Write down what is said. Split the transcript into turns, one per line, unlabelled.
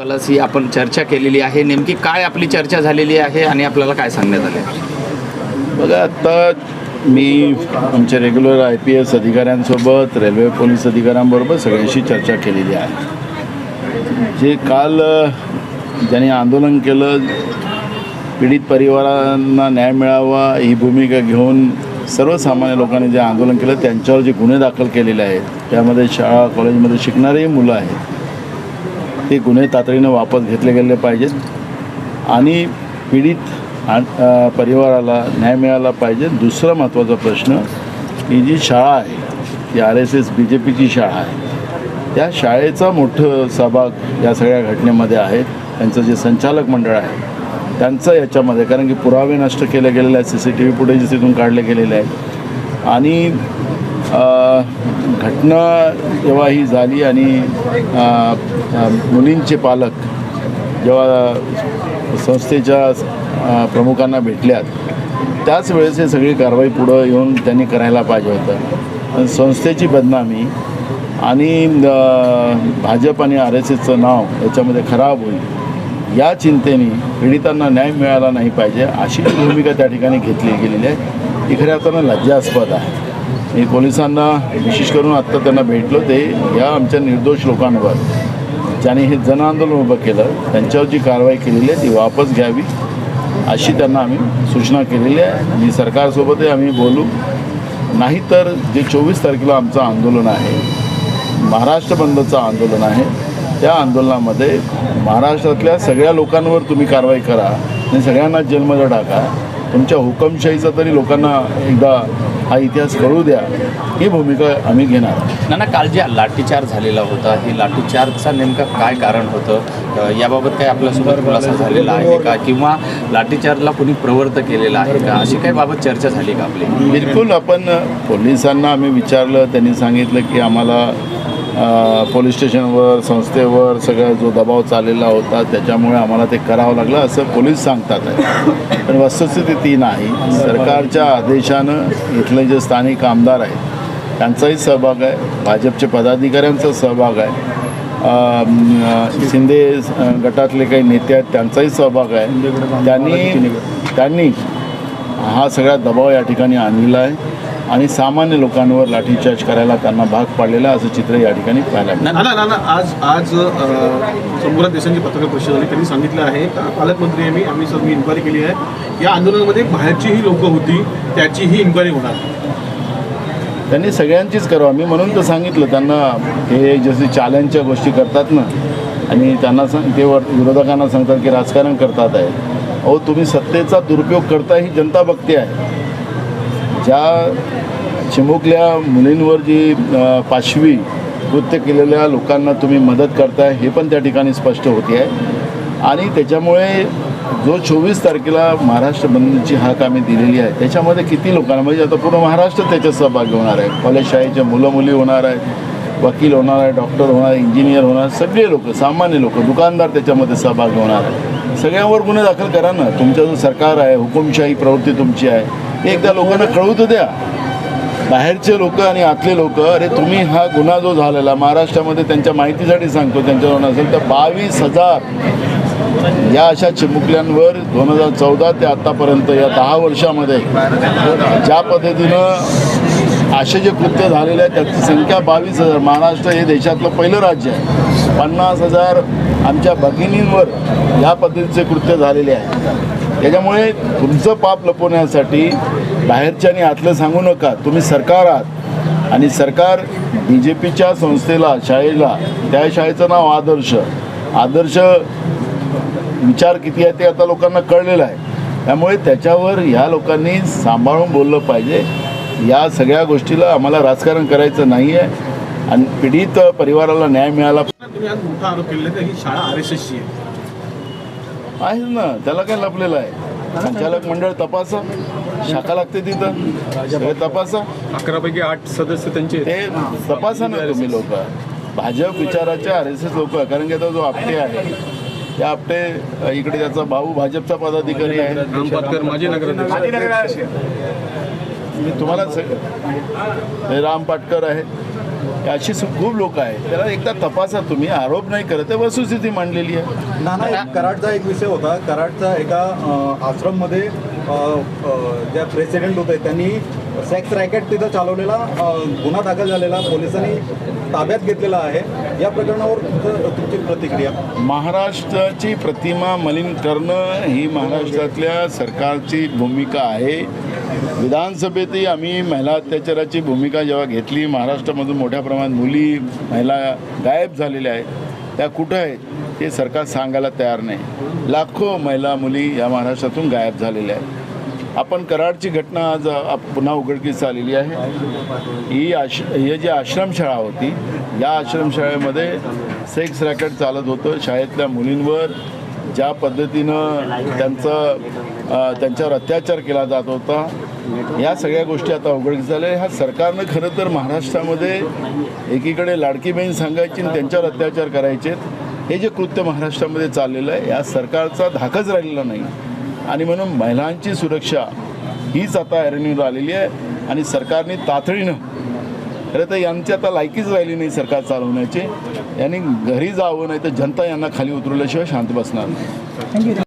ही आपण चर्चा केलेली आहे. नेमकी काय आपली चर्चा झालेली आहे आणि आपल्याला काय सांगण्यात आले
बघा आत्ता मी आमच्या रेग्युलर आय पी एस अधिकाऱ्यांसोबत रेल्वे पोलीस अधिकाऱ्यांबरोबर सगळ्यांशी चर्चा केलेली आहे. जे काल ज्यांनी आंदोलन केलं पीडित परिवारांना न्याय मिळावा ही भूमिका घेऊन सर्वसामान्य लोकांनी जे आंदोलन केलं त्यांच्यावर जे गुन्हे दाखल केलेले आहेत त्यामध्ये शाळा कॉलेजमध्ये शिकणारेही मुलं आहेत ते गुन्हे तातडीनं वापस घेतले गेले पाहिजेत. आणि पीडित परिवाराला न्याय मिळाला पाहिजे. दुसरा महत्त्वाचा प्रश्न ही जी शाळा आहे ती R S S B J पीची शाळा आहे त्या शाळेचा मोठं सहभाग या सगळ्या घटनेमध्ये आहेत. त्यांचं जे संचालक मंडळ आहे त्यांचं याच्यामध्ये कारण की पुरावे नष्ट केले गेलेले आहेत. C C T V footage तिथून काढले गेलेले आहेत. आणि घटना जेव्हा ही झाली आणि मुलींचे पालक जेव्हा संस्थेच्या प्रमुखांना भेटल्यात त्याच वेळेस हे सगळी कारवाई पुढं येऊन त्यांनी करायला पाहिजे होतं. संस्थेची बदनामी आणि भाजप आणि आर एस एसचं नाव याच्यामध्ये खराब होईल या चिंतेने पीडितांना न्याय मिळाला नाही पाहिजे अशी भूमिका त्या ठिकाणी घेतली गेलेली आहे. ती खऱ्या अर्थानं लज्जास्पद आहे. मी पोलिसांना विशेष करून आत्ता त्यांना भेटलो ते या आमच्या निर्दोष लोकांवर. ज्यांनी हे जनआंदोलन उभं केलं त्यांच्यावर जी कारवाई केलेली आहे ती वापस घ्यावी अशी त्यांना आम्ही सूचना केलेली आहे. आणि सरकारसोबतही आम्ही बोलू. नाहीतर जे चोवीस तारखेला आमचं आंदोलन आहे महाराष्ट्र बंदचं आंदोलन आहे त्या आंदोलनामध्ये महाराष्ट्रातल्या सगळ्या लोकांवर तुम्ही कारवाई करा आणि सगळ्यांना जेलमध्ये टाका. तुमच्या हुकमशाहीचा तरी लोकांना एकदा हा इतिहास कळू द्या. ही भूमिका आम्ही घेणार.
नाना काल जे लाठीचार झालेला होता ही लाठीचारचा नेमका काय कारण होतं? याबाबत काही आपल्यासोबत खुलासा झालेला आहे का? किंवा लाठीचारला कोणी प्रवृत्त केलेला आहे का? अशी काही बाबत चर्चा झाली का आपली?
बिलकुल आपण पोलिसांना आम्ही विचारलं त्यांनी सांगितलं की आम्हाला पोलीस स्टेशनवर संस्थेवर सगळा जो दबाव चाललेला होता त्याच्यामुळे आम्हाला ते करावं लागलं असं पोलीस सांगतात. आहे पण वस्तुस्थिती ती नाही. सरकारच्या आदेशानं इथले जे स्थानिक आमदार आहेत त्यांचाही सहभाग आहे. भाजपचे पदाधिकाऱ्यांचा सहभाग आहे. शिंदे गटातले काही नेते आहेत त्यांचाही सहभाग आहे. त्यांनी त्यांनी हा सगळा दबाव या ठिकाणी आणलेला आहे. आणि सामान्य लोकांवर लाठीचार्ज करायला त्यांना भाग पाडलेला असं चित्र या ठिकाणी पाहायला
आज आज संपूर्ण देशांची पत्रकार परिषद झाली. त्यांनी सांगितलं आहे पालकमंत्री मी आम्ही सर मी इन्क्वायरी केली आहे. या आंदोलनामध्ये बाहेरचीही लोकं होती त्याचीही इन्क्वायरी होणार.
त्यांनी सगळ्यांचीच करावं. मी म्हणून तर सांगितलं त्यांना हे जसे चॅलेंजच्या गोष्टी करतात ना आणि त्यांना सांग ते वर विरोधकांना सांगतात की राजकारण करतात आहे. अहो तुम्ही सत्तेचा दुरुपयोग करता ही जनता बघते आहे. ज्या चिमुकल्या मुलींवर जी पाशवी कृत्य केलेल्या लोकांना तुम्ही मदत करताय हे पण त्या ठिकाणी स्पष्ट होते आहे. आणि त्याच्यामुळे जो चोवीस तारखेला महाराष्ट्र बंदची हाक आम्ही दिलेली आहे त्याच्यामध्ये किती लोकांना म्हणजे आता पूर्ण महाराष्ट्र त्याच्यात सहभागी होणार आहे. कॉलेज शाळेच्या मुलं मुली होणार आहेत वकील होणार आहे डॉक्टर होणार इंजिनियर होणार सगळे लोक सामान्य लोक दुकानदार त्याच्यामध्ये सहभागी होणार. आहे सगळ्यांवर गुन्हे दाखल करा ना तुमचा जो सरकार आहे हुकुमशाही प्रवृत्ती तुमची आहे एकदा लोकांना कळवतो तर द्या. बाहेरचे लोक आणि आतले लोक अरे तुम्ही हा गुन्हा जो झालेला महाराष्ट्रामध्ये त्यांच्या माहितीसाठी सांगतो त्यांच्यावर असेल तर बावीस हजार या अशा चिमुकल्यांवर दोन हजार चौदा ते आत्तापर्यंत या दहा वर्षामध्ये ज्या पद्धतीनं असे जे कृत्य झालेले आहेत त्याची संख्या बावीस हजार. महाराष्ट्र हे देशातलं पहिलं राज्य आहे. पन्नास हजार आमच्या भगिनींवर या पद्धतीचे कृत्य झालेले आहे. त्याच्यामुळे तुमचं पाप लपवण्यासाठी बाहेरच्या आणि आतलं सांगू नका. तुम्ही सरकार आहात. आणि सरकार बी जे पीच्या संस्थेला शाळेला त्या शाळेचं नाव आदर्श. आदर्श विचार किती आहे ते आता लोकांना कळलेलं आहे. त्यामुळे त्याच्यावर ह्या लोकांनी सांभाळून बोललं पाहिजे. या सगळ्या गोष्टीला आम्हाला राजकारण करायचं नाही आहे आणि पीडित परिवाराला न्याय मिळाला
तुम्ही आज मोठा आरोप केलेला ही शाळा आर एस एसची आहे.
आहे ना. त्याला काय लपलेलं आहे. संचालक मंडळ तपासा. शाखा लागते तिथं. तपासा.
अकरापैकी आठ सदस्य त्यांचे
ते तपासा ना तुम्ही लोक. भाजप विचाराचे आर एस एस लोक. कारण की आता जो आपटे आहे. त्या आपटे इकडे त्याचा भाऊ भाजपचा पदाधिकारी आहे.
राम पाटकर माजी नगराध्यक्ष.
मी तुम्हाला हे राम पाटकर आहे. अशी खूप लोक आहेत. त्याला एकदा तपासा तुम्ही. आरोप नाही करत आहे वस्तुस्थिती मांडलेली आहे.
नाना एक कराडचा एक विषय होता. कराडचा एका आश्रममध्ये ज्या प्रेसिडेंट होते त्यांनी सेक्स रॅकेट तिथं चालवलेला गुन्हा दाखल झालेला पोलिसांनी ताब्यात घेतलेला आहे. या प्रकरणावर तुमची प्रतिक्रिया?
महाराष्ट्राची प्रतिमा मलिन करणं ही महाराष्ट्रातल्या सरकारची भूमिका आहे. विधानसभेतही आम्ही महिला अत्याचाराची भूमिका जेव्हा घेतली महाराष्ट्रामधून मोठ्या प्रमाणात मुली महिला गायब झालेल्या आहेत. त्या कुठं आहेत हे सरकार सांगायला तयार नाही. लाखो महिला मुली या महाराष्ट्रातून गायब झालेल्या आहेत. आपण कराडची घटना आज पुन्हा उघडकीस आलेली आहे. ही आश ही जी आश्रमशाळा होती या आश्रमशाळेमध्ये सेक्स रॅकेट चालत होतं. शाळेतल्या मुलींवर ज्या पद्धतीनं त्यांचं त्यांच्यावर अत्याचार केला जात होता. या सगळ्या गोष्टी आता उघडकीस झाल्या ह्या सरकारनं खरं तर महाराष्ट्रामध्ये एकीकडे लाडकी बहीण सांगायची आणि त्यांच्यावर अत्याचार करायचे हे जे कृत्य महाराष्ट्रामध्ये चाललेलं आहे या सरकारचा धाकच राहिलेला नाही. आणि म्हणून महिलांची सुरक्षा हीच आता ऐरणीवर आलेली आहे. आणि सरकारने तातडीनं खरं तर यांची आता लायकीच राहिली नाही सरकार चालवण्याची. यांनी घरी जावं नाही तर जनता यांना खाली उतरवल्याशिवाय शांत बसणार नाही.